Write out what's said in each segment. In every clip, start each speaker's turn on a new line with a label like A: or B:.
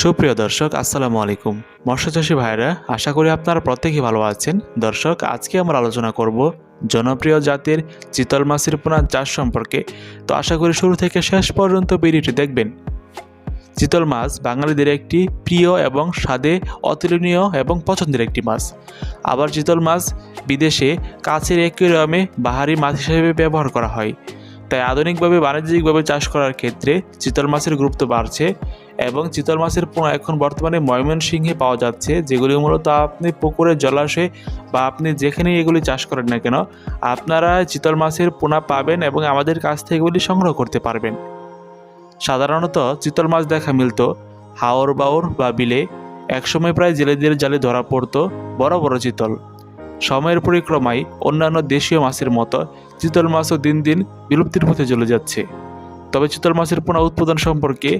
A: সুপ্রিয় দর্শক, আসসালামু আলাইকুম। মৎস্যচাষী ভাইরা আশা করি আপনারা প্রত্যেকেই ভালো আছেন। দর্শক, আজকে আমরা আলোচনা করব জনপ্রিয় জাতের চিতল মাছের পোনা চাষ সম্পর্কে। তো আশা করি শুরু থেকে শেষ পর্যন্ত ভিডিওটি দেখবেন। চিতল মাছ বাঙালিদের একটি প্রিয় এবং স্বাদে অতুলনীয় এবং পছন্দের একটি মাছ। আবার চিতল মাছ বিদেশে কাছের অ্যাকুয়ারিয়ামে বাহারি মাছ হিসেবে ব্যবহার করা হয়। তাই আধুনিকভাবে, বাণিজ্যিকভাবে চাষ করার ক্ষেত্রে চিতল মাছের গুরুত্ব বাড়ছে। এবং চিতল মাছের পোনা এখন বর্তমানে ময়মনসিংহে পাওয়া যাচ্ছে, যেগুলি মূলত আপনি পুকুরে জলাশয়ে বা আপনি যেখানেই এগুলি চাষ করেন না কেন, আপনারা চিতল মাছের পোনা পাবেন এবং আমাদের কাছ থেকে এগুলি সংগ্রহ করতে পারবেন। সাধারণত চিতল মাছ দেখা মিলত, হাওর বাউর বা বিলে, একসময় প্রায় জেলেদের জালে ধরা পড়তো বড় বড় চিতল। সময়ের পরিক্রমায় অন্যান্য দেশীয় মাছের মতো চিতল মাছও দিন দিন বিলুপ্তির পথে চলে যাচ্ছে। তবে চিতল মাছের পোনা উৎপাদন সম্পর্কে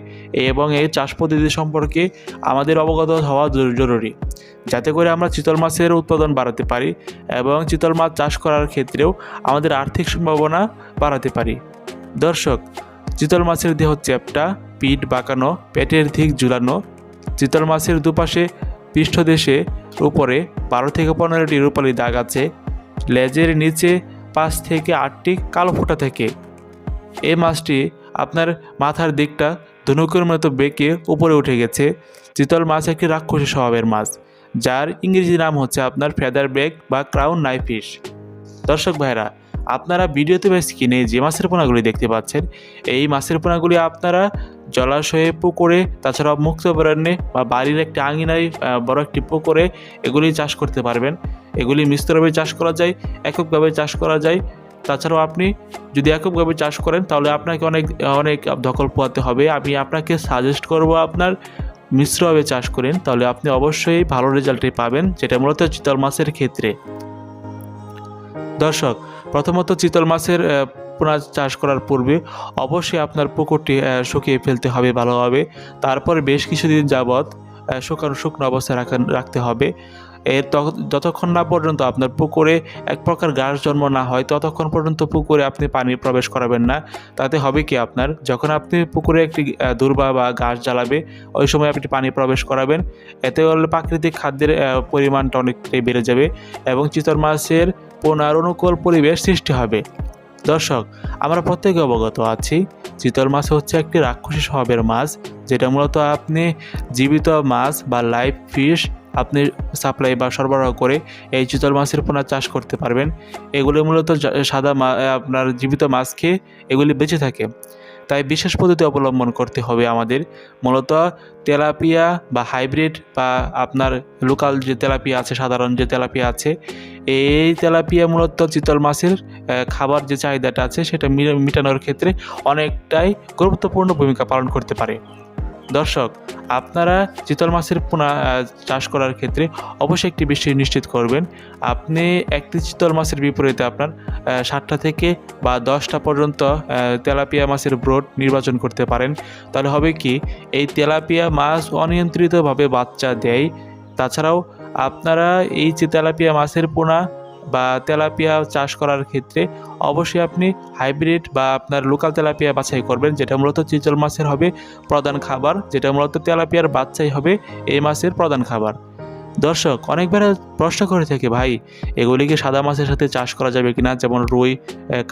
A: এবং এই চাষ পদ্ধতি সম্পর্কে আমাদের অবগত হওয়া জরুরি যাতে করে আমরা চিতল মাছের উৎপাদন বাড়াতে পারি এবং চিতল মাছ চাষ করার ক্ষেত্রেও আমাদের আর্থিক সম্ভাবনা বাড়াতে পারি। দর্শক, চিতল মাছের দেহ চ্যাপটা, পিঠ বাঁকানো, পেটের দিক ঝুলানো, চিতল মাছের দুপাশে পৃষ্ঠদেশে উপরে বারো থেকে পনেরোটি রূপালি দাগ আছে, লেজের নিচে পাঁচ থেকে আটটি কালো ফোঁটা থেকে। এই মাছটি আপনার মাথার দিকটা ধনুকের মতো বেঁকে উপরে উঠে গেছে। চিতল মাছ একটি রাক্ষসী স্বভাবের মাছ, যার ইংরেজি নাম হচ্ছে আপনার ফেদার ব্যাগ বা ক্রাউন নাইফিশ দর্শক ভাইরা আপনারা ভিডিওতে বা স্ক্রিনে যে মাছের পোনাগুলি দেখতে পাচ্ছেন, এই মাছের পোনাগুলি আপনারা জলাশয়ে পুকুরে তাছাড়া মুক্ত অভয়ারণ্যে বা বাড়ির একটি আঙিনায় বড় একটি পুকুরে এগুলি চাষ করতে পারবেন। এগুলি মিশ্রভাবে চাষ করা যায়, এককভাবে চাষ করা যায়। তাছাড়াও আপনি যদি এককভাবে চাষ করেন, তাহলে আপনাকে অনেক অনেক দখল পোয়াতে হবে। আমি আপনাকে সাজেস্ট করব আপনার মিশ্রভাবে চাষ করেন, তাহলে আপনি অবশ্যই ভালো রেজাল্টই পাবেন, যেটা মূলত চিতল মাছের ক্ষেত্রে। দর্শক, প্রথমত চিতল মাছের পোনা চাষ করার পূর্বে অবশ্যই আপনার পুকুরটি শুকিয়ে ফেলতে হবে ভালোভাবে। তারপর বেশ কিছুদিন যাবৎ শুকানো, শুকনো অবস্থায় রাখতে হবে। এর যতক্ষণ না পর্যন্ত আপনার পুকুরে এক প্রকার গাছ জন্ম না হয়, ততক্ষণ পর্যন্ত পুকুরে আপনি পানি প্রবেশ করাবেন না। তাতে হবে কি আপনার? যখন আপনি পুকুরে একটি দুর্বা বা গাছ জ্বালাবে, ওই সময় আপনি পানি প্রবেশ করাবেন। এতে করলে প্রাকৃতিক খাদ্যের পরিমাণটা অনেকটাই বেড়ে যাবে এবং চিতল মাছের পোনার অনুকূল পরিবেশ সৃষ্টি হবে। দর্শক, আমরা প্রত্যেকে অবগত আছি চিতল মাছ হচ্ছে একটি রাক্ষসী স্বভাবের মাছ, যেটা মূলত আপনি জীবিত মাছ বা লাইভ ফিশ আপনি সাপ্লাই বা সরবরাহ করে এই চিতল মাছের পোনা চাষ করতে পারবেন। এগুলি মূলত সাদা আপনার জীবিত মাছ খেয়ে এগুলি বেঁচে থাকে। তাই বিশেষ পদ্ধতি অবলম্বন করতে হবে আমাদের। মূলত তেলাপিয়া বা হাইব্রিড বা আপনার লোকাল যে তেলাপিয়া আছে, সাধারণ যে তেলাপিয়া আছে, এই তেলাপিয়া মূলত চিতল মাছের খাবার যে চাহিদাটা আছে, সেটা মেটানোর ক্ষেত্রে অনেকটাই গুরুত্বপূর্ণ ভূমিকা পালন করতে পারে। দর্শক, আপনারা চিতল মাছের পোনা চাষ করার ক্ষেত্রে অবশ্যই একটি বিষয় নিশ্চিত করবেন। আপনি একটি চিতল মাছের বিপরীতে আপনার সাতটা থেকে বা দশটা পর্যন্ত তেলাপিয়া মাছের ব্রড নির্বাচন করতে পারেন। তাহলে হবে কি, এই তেলাপিয়া মাছ অনিয়ন্ত্রিতভাবে বাচ্চা দেয়। তাছাড়াও আপনারা এই যে তেলাপিয়া মাছের পোনা বা তেলাপিয়া চাষ করার ক্ষেত্রে অবশ্যই আপনি হাইব্রিড বা আপনার লোকাল তেলাপিয়া বাছাই করবেন, যেটা মূলত চিচল মাছের হবে প্রধান খাবার, যেটা মূলত তেলাপিয়ার বাচ্চাই হবে এই মাছের প্রধান খাবার। দর্শক অনেকবার প্রশ্ন করে থাকে, ভাই এগুলিকে সাদা মাছের সাথে চাষ করা যাবে কিনা? যেমন রুই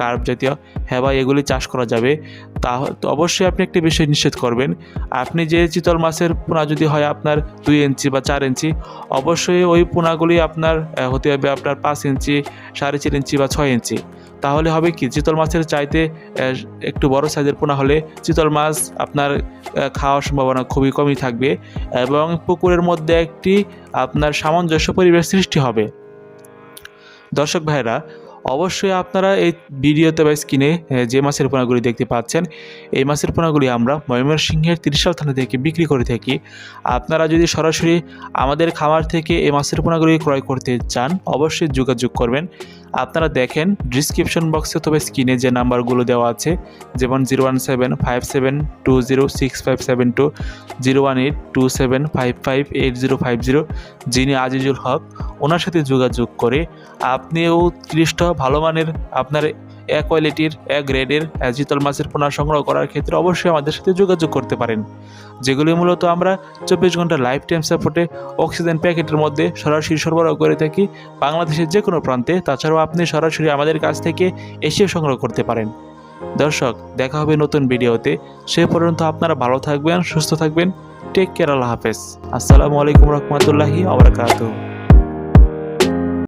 A: কার্প জাতীয়? হ্যাঁ ভাই, এগুলি চাষ করা যাবে। তা অবশ্যই আপনি একটি বিষয় নিশ্চিত করবেন। আপনি যে চিতল মাছের পোনা যদি হয় আপনার দুই ইঞ্চি বা চার ইঞ্চি, অবশ্যই ওই পোনাগুলি আপনার হতে হবে আপনার পাঁচ ইঞ্চি, সাড়ে চার ইঞ্চি বা ছয় ইঞ্চি। তাহলে হবে কি? চিতল মাছের চাইতে একটু বড় সাইজের পোনা হলে চিতল মাছ আপনার খাওয়ার সম্ভাবনা খুবই কমই থাকবে এবং পুকুরের মধ্যে একটি আপনার সামঞ্জস্য পরিবেশ সৃষ্টি হবে। দর্শক ভাইরা অবশ্যই আপনারা এই ভিডিওতে বা স্ক্রিনে যে মাছের পোনাগুলি দেখতে পাচ্ছেন, এই মাছের পোনাগুলি আমরা ময়মনসিংহের ত্রিশাল থানা থেকে বিক্রি করে থাকি। আপনারা যদি সরাসরি আমাদের খামার থেকে এই মাছের পোনাগুলি ক্রয় করতে চান, অবশ্যই যোগাযোগ করবেন। আপনারা দেখেন ডিসক্রিপশন বক্সে তবে স্ক্রিনে যে নাম্বারগুলো দেওয়া আছে, যেমন zero one seven five seven two zero six five seven two zero one eight two seven five five eight zero five zero যিনি আজিজুল হক, ওনার সাথে যোগাযোগ করে আপনিও উৎকৃষ্ট ভালো মানের আপনার এক কোয়ালিটির এক গ্রেডের চিতল মাছের পোনা সংগ্রহ করার ক্ষেত্রে অবশ্যই আমাদের সাথে যোগাযোগ করতে পারেন। যেগুলি মূলত আমরা চব্বিশ ঘণ্টা লাইফ টাইম সাপোর্টে অক্সিজেন প্যাকেটের মধ্যে সরাসরি সরবরাহ করে থাকি, বাংলাদেশের যে কোনো প্রান্তে। তাছাড়াও আপনি সরাসরি আমাদের কাছ থেকে এসে সংগ্রহ করতে পারেন। দর্শক, দেখা হবে নতুন ভিডিওতে। সে পর্যন্ত আপনারা ভালো থাকবেন, সুস্থ থাকবেন। টেক কেয়ার আল্লাহ হাফেজ। আসসালামু আলাইকুম রহমতুল্লাহি আবরাকাতুহ